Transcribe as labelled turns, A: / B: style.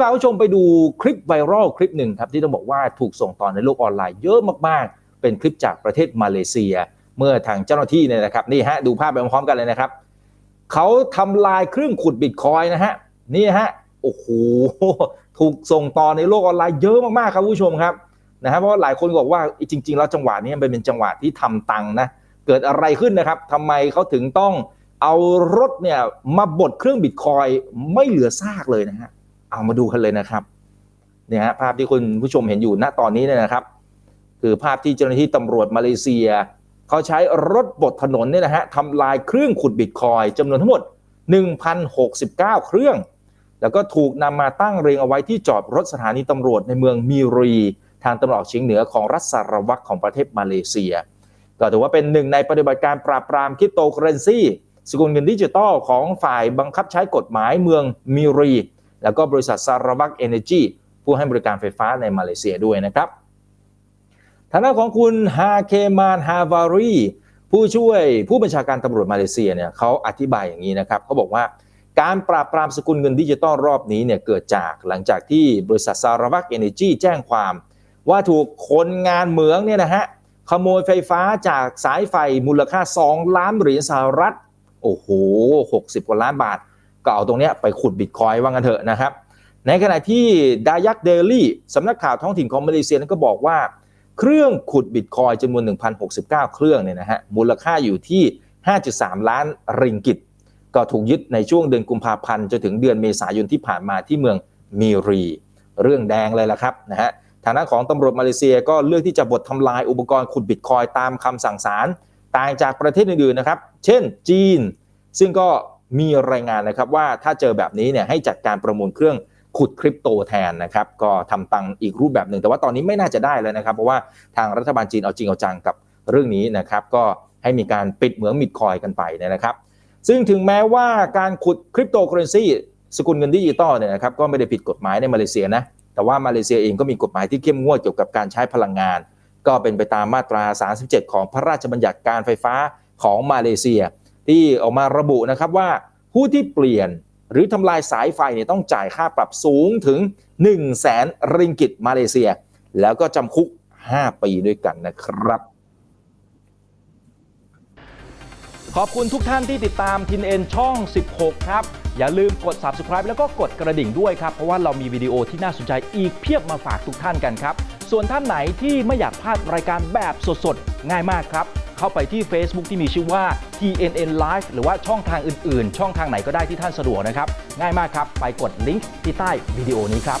A: พาคุณผู้ชมไปดูคลิปไวรัลคลิปหนึ่งครับที่ต้องบอกว่าถูกส่งต่อในโลกออนไลน์เยอะมากๆ เป็นคลิปจากประเทศมาเลเซีย เมื่อทางเจ้าหน้าที่เนี่ยนะครับนี่ฮะดูภาพไปพร้อมๆกันเลยนะครับเขาทำลายเครื่องขุดบิตคอยนะฮะนี่ฮะโอ้โหถูกส่งต่อในโลกออนไลน์เยอะมากๆครับผู้ชมครับนะฮะเพราะว่าหลายคนบอกว่าจริง ๆ แล้วจังหวะนี้มันเป็นจังหวะที่ทำตังนะเกิดอะไรขึ้นนะครับทำไมเขาถึงต้องเอารถเนี่ยมาบดเครื่องบิตคอยไม่เหลือซากเลยนะฮะ เอามาดูกันเลยนะครับเนี่ยฮะภาพที่คุณผู้ชมเห็นอยู่ณตอนนี้เนี่ยนะครับ คือภาพที่เจ้าหน้าที่ตำรวจมาเลเซีย เขาใช้รถบดถนนเนี่ยนะฮะทำลายเครื่องขุดบิตคอยจำนวนทั้งหมด 1,069 เครื่อง แล้วก็ถูกนำมาตั้งเรียงเอาไว้ที่จอดรถสถานีตำรวจในเมืองมีรี ทางตะวันออกเฉียงเหนือของรัฐสารวัตรของประเทศมาเลเซีย ก็ถือว่าเป็นหนึ่งในปฏิบัติการปราบปรามคริปโตเคอเรนซีสกุลเงินดิจิตอลของฝ่ายบังคับใช้กฎหมายเมืองมีรี แล้วก็บริษัทสารวัตรเอเนจีผู้ให้บริการไฟฟ้าในมาเลเซียด้วยนะครับทางด้านของคุณฮาเคมานฮาวารีผู้ช่วยผู้บัญชาการตำรวจมาเลเซียเนี่ยเขาอธิบายอย่างนี้นะครับเขาบอกว่าการปราบปรามสกุลเงินดิจิตอลรอบนี้เนี่ยเกิดจากหลังจากที่บริษัทสารวัตรเอเนจีแจ้งความ ว่าถูกคนงานเหมืองเนี่ยนะฮะขโมยไฟฟ้าจากสายไฟมูลค่า 2 ล้านเหรียญสหรัฐ โอ้โห 60 กว่าล้านบาท ก็เอาตรงเนี้ยไปขุดบิตคอยว่างันเถอะนะครับ ในขณะที่ดายักเดลี่สำนักข่าวท้องถิ่นของมาเลเซียนั้นก็บอกว่า เครื่องขุดบิตคอยจำนวน 1,069 เครื่องเนี่ยนะฮะมูลค่าอยู่ที่ 5.3 ล้านริงกิต ก็ถูกยึดในช่วงเดือนกุมภาพันธ์จนถึงเดือนเมษายนที่ผ่านมาที่เมืองมีรี เรื่องแดงเลยล่ะครับนะฮะทางด้านของตำรวจมาเลเซียก็เลือกที่จะบดทำลายอุปกรณ์ขุดบิตคอยตามคำสั่งศาลต่างจากประเทศอื่นๆนะครับ เช่นจีน ซึ่งก็ มีรายงานนะครับว่าถ้าเจอแบบนี้เนี่ยให้จัดการประมูลเครื่องขุดคริปโตแทนนะครับ ก็ทำตังอีกรูปแบบหนึ่ง แต่ว่าตอนนี้ไม่น่าจะได้แล้วนะครับ เพราะว่าทางรัฐบาลจีนเอาจริงเอาจังกับเรื่องนี้นะครับ ก็ให้มีการปิดเหมืองมิดคอยกันไปนยนะครับ ซึ่งถึงแม้ว่าการขุดคริปโตเคอเรนซีสกุลเงินดิจิตอลเนี่ยนะครับก็ไม่ได้ผิดกฎหมายในมาเลเซียนะแต่ว่ามาเลเซียเองก็มีกฎหมายที่เข้มงวดเกี่ยวกับการใช้พลังงาน ก็เป็นไปตามมาตรา 37 ของพระราชบัญญัติการไฟฟ้าของมาเลเซีย ที่ออกมาระบุนะครับว่าผู้ที่เปลี่ยนหรือทำลายสายไฟเนี่ยต้องจ่ายค่าปรับสูงถึง 1 0 0 0 0แสนริงกิตมาเลเซีย แล้วก็จำคุก 5 ปีด้วยกันนะครับ
B: ขอบคุณทุกท่านที่ติดตามทินเอ็นช่อง 16 ครับ อย่าลืมกด subscribe แล้วก็กดกระดิ่งด้วยครับ เพราะว่าเรามีวิดีโอที่น่าสนใจอีกเพียบมาฝากทุกท่านกันครับ ส่วนท่านไหนที่ไม่อยากพลาดรายการแบบสดๆ ง่ายมากครับ เข้าไปที่ Facebook ที่มีชื่อว่า TNN Live หรือว่าช่องทางอื่นๆ ช่องทางไหนก็ได้ที่ท่านสะดวกนะครับ ง่ายมากครับ ไปกดลิงก์ที่ใต้วิดีโอนี้ครับ